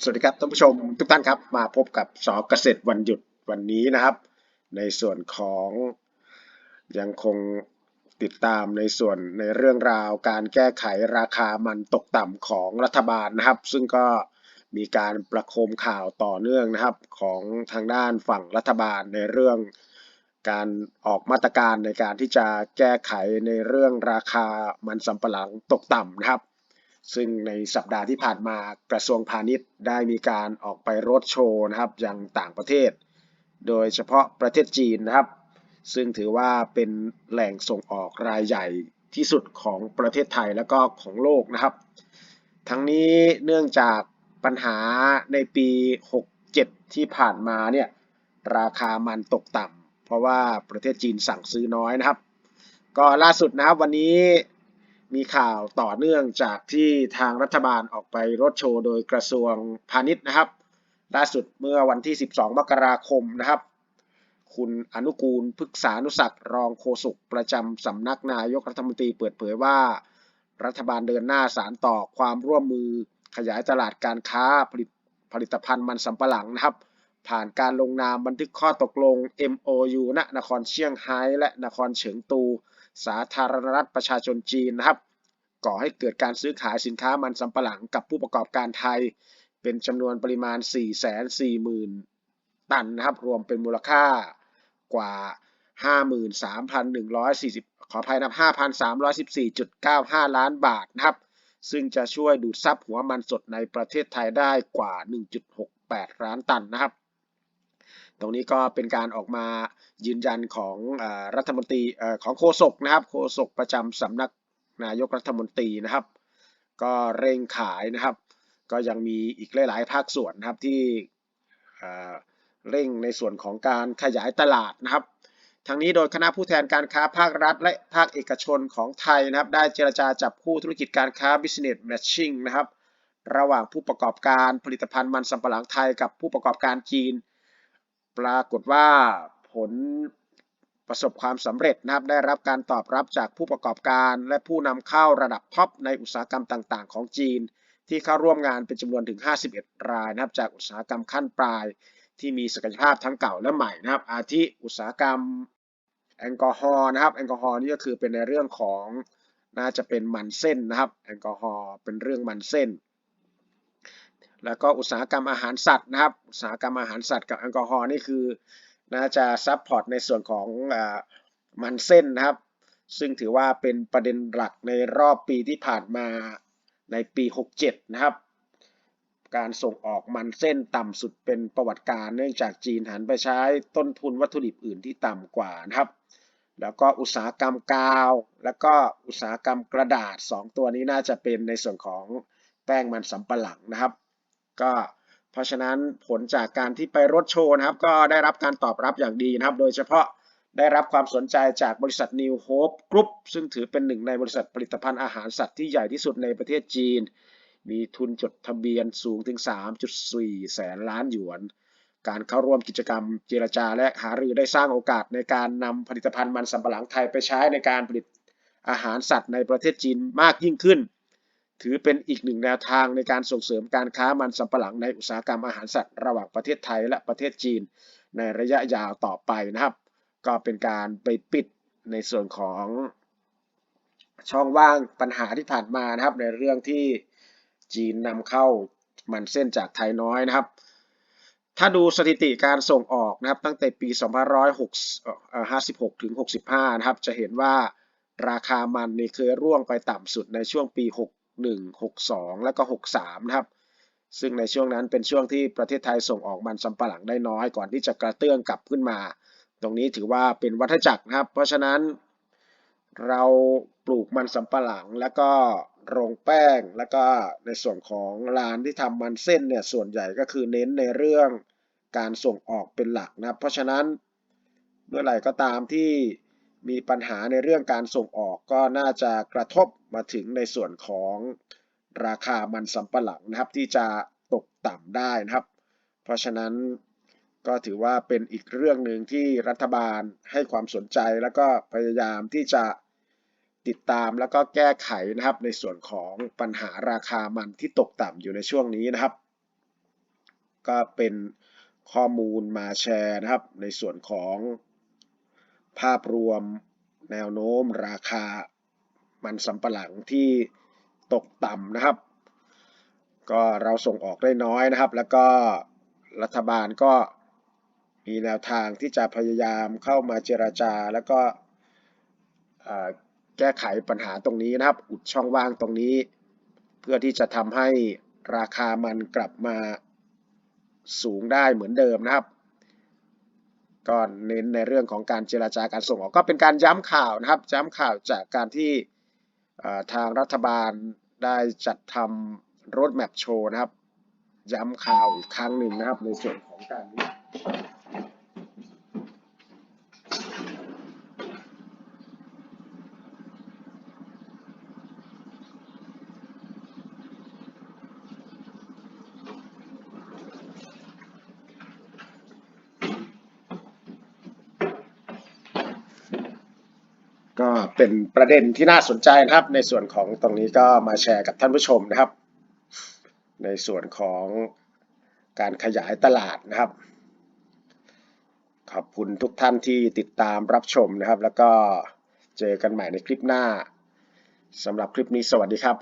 สวัสดีครับท่านผู้ชมทุกท่านครับ มาพบกับสอเกษตรวันหยุดวันนี้นะครับ ในส่วนของยังคงติดตามในส่วนในเรื่องราวการแก้ไขราคามันตกต่ำของรัฐบาลนะครับ ซึ่งก็มีการประโคมข่าวต่อเนื่องนะครับ ของทางด้านฝั่งรัฐบาลในเรื่องการออกมาตรการในการที่จะแก้ไขในเรื่องราคามันสำปะหลังตกต่ำนะครับ ซึ่งในสัปดาห์ที่ผ่านมากระทรวงพาณิชย์ได้มีการออกไปรถโชว์นะครับยังต่างประเทศ โดยเฉพาะประเทศจีนนะครับ ซึ่งถือว่าเป็นแหล่งส่งออกรายใหญ่ที่สุดของประเทศไทยและก็ของโลกนะครับ ทั้งนี้เนื่องจากปัญหาในปี 67 ที่ผ่านมาเนี่ยราคามันตกต่ำเพราะว่าประเทศจีนสั่งซื้อน้อยนะครับ ก็ล่าสุดนะครับวันนี้ มีข่าวต่อเนื่องจากที่ทางรัฐบาลออกไปรถโชว์โดยกระทรวงพาณิชย์นะครับ ล่าสุดเมื่อวันที่ 12 มกราคมนะครับ คุณอนุกูลพฤกษานุสักรองโฆษกประจำสำนักนายกรัฐมนตรีเปิดเผยว่า รัฐบาลเดินหน้าสารต่อความร่วมมือขยายตลาดการค้าผลิตผลิตภัณฑ์มันสำปะหลังนะครับ ผ่านการลงนามบันทึกข้อตกลง MOU ณนครเชียงไฮ้และนครเฉิงตู สาธารณรัฐประชาชนจีนนะครับ ก่อให้เกิดการซื้อขายสินค้ามันสำปะหลังกับผู้ประกอบการไทย เป็นจำนวนปริมาณ 440,000 ตันนะครับ รวมเป็นมูลค่ากว่า 53,140 ขออภัยนะ5,314.95 ล้านบาทนะครับ ซึ่งจะช่วยดูดซับหัวมันสดในประเทศไทยได้กว่า 1.68 ล้านตันนะครับ ตรงนี้ก็เป็นการออกมายืนยันของอรัฐมนตรีของโฆษกนะครับโฆษกประจำสำนักนายกรัฐมนตรีนะครับ ก็เร่งขายนะครับ ก็ยังมีอีกหลาย ๆ ภาคส่วนนะครับที่เร่งในส่วนของการขยายตลาดนะครับทั้งนี้โดยคณะผู้แทนการค้าภาครัฐ และภาคเอกชนของไทยนะครับ ได้เจรจาจับคู่ธุรกิจการค้า business matching นะครับ ระหว่างผู้ประกอบการผลิตภัณฑ์มันสำปะหลังไทยกับผู้ประกอบการจีน ปรากฏว่าผลประสบความสำเร็จนะครับได้รับการตอบรับจากผู้ประกอบการ และผู้นำเข้าระดับท็อปในอุตสาหกรรมต่าง ๆ ของจีน ที่เข้าร่วมงานเป็นจำนวนถึง 51 รายนะครับจากอุตสาหกรรมขั้นปลาย ที่มีศักยภาพทั้งเก่าและใหม่นะครับ อาทิอุตสาหกรรมแอลกอฮอล์นะครับแอลกอฮอล์นี่ก็คือเป็นในเรื่องของน่าจะเป็นมันเส้นนะครับแอลกอฮอล์เป็นเรื่องมันเส้น แล้วก็อุตสาหกรรมอาหารสัตว์นะครับ อุตสาหกรรมอาหารสัตว์กับแอลกอฮอล์นี่คือน่าจะซับพอร์ตในส่วนของอมันเส้นนะครับ ซึ่งถือว่าเป็นประเด็นหลักในรอบปีที่ผ่านมาในปี 67 นะครับ การส่งออกมันเส้นต่ำสุดเป็นประวัติการเนื่องจากจีนหันไปใช้ต้นทุนวัตถุดิบอื่นที่ต่ำกว่านะครับ แล้วก็อุตสาหกรรมกาว แล้วก็อุตสาหกรรมกระดาษ 2 ตัวนี้น่าจะเป็นในส่วนของแป้งมันสำปะหลังนะครับ ก็เพราะฉะนั้นผลจากการที่ไปรถโชว์นะครับ ก็ได้รับการตอบรับอย่างดีนะครับ โดยเฉพาะได้รับความสนใจจากบริษัท New Hope Group ซึ่งถือเป็นหนึ่งในบริษัทผลิตภัณฑ์อาหารสัตว์ที่ใหญ่ที่สุดในประเทศจีน มีทุนจดทะเบียนสูงถึง 3.4 แสนล้านหยวน การเข้าร่วมกิจกรรมเจรจาและหารือได้สร้างโอกาสในการนำผลิตภัณฑ์มันสำปะหลังไทยไปใช้ในการผลิตอาหารสัตว์ในประเทศจีนมากยิ่งขึ้น ถือเป็นอีกหนึ่งแนวทางในการส่งเสริมการค้ามันสำปะหลังในอุตสาหกรรมอาหารสัตว์ระหว่างประเทศไทยและประเทศจีน ในระยะยาวต่อไปนะครับ ก็เป็นการไปปิดในส่วนของช่องว่างปัญหาที่ผ่านมานะครับ ในเรื่องที่จีนนำเข้ามันเส้นจากไทยน้อยนะครับ ถ้าดูสถิติการส่งออกนะครับ ตั้งแต่ปี 2556 ถึง 65 นะครับ จะเห็นว่าราคามันนี่เคยร่วงไปต่ำสุดในช่วงปี 61 62 แล้วก็ 63 นะครับ ซึ่งในช่วงนั้นเป็นช่วงที่ประเทศไทยส่งออกมันสำปะหลังได้น้อยก่อนที่จะกระเตื้องกลับขึ้นมา ตรงนี้ถือว่าเป็นวัฏจักรนะครับ เพราะฉะนั้นเราปลูกมันสำปะหลังแล้วก็โรงแป้งแล้วก็ในส่วนของร้านที่ทำมันเส้นเนี่ยส่วนใหญ่ก็คือเน้นในเรื่องการส่งออกเป็นหลักนะเพราะฉะนั้นเมื่อไหร่ก็ตามที่ มีปัญหาในเรื่องการส่งออกก็น่าจะกระทบมาถึงในส่วนของราคามันสำปะหลังนะครับ ที่จะตกต่ำได้นะครับ เพราะฉะนั้นก็ถือว่าเป็นอีกเรื่องหนึ่งที่รัฐบาลให้ความสนใจแล้วก็พยายามที่จะติดตามแล้วก็แก้ไขนะครับ ในส่วนของปัญหาราคามันที่ตกต่ำอยู่ในช่วงนี้นะครับ ก็เป็นข้อมูลมาแชร์นะครับ ในส่วนของ ภาพรวมแนวโน้มราคามันสำปะหลังที่ตกต่ำนะครับ ก็เราส่งออกได้น้อยนะครับ แล้วก็รัฐบาลก็มีแนวทางที่จะพยายามเข้ามาเจราจา แล้วก็แก้ไขปัญหาตรงนี้นะครับ อุดช่องว่างตรงนี้ เพื่อที่จะทำให้ราคามันกลับมาสูงได้เหมือนเดิมนะครับ ก็เน้นในเรื่องของการเจราจาการส่งออกก็เป็นการย้ำข่าวนะครับ ย้ำข่าวจากการที่ทางรัฐบาลได้จัดทำรถแมพโชว์นะครับ ย้ำข่าวอีกครั้งหนึ่งนะครับในส่วนของการนี้ ก็เป็นประเด็นที่น่าสนใจนะครับ ในส่วนของตรงนี้ก็มาแชร์กับท่านผู้ชมนะครับ ในส่วนของการขยายตลาดนะครับ ขอบคุณทุกท่านที่ติดตามรับชมนะครับ แล้วก็เจอกันใหม่ในคลิปหน้าสำหรับคลิปนี้สวัสดีครับ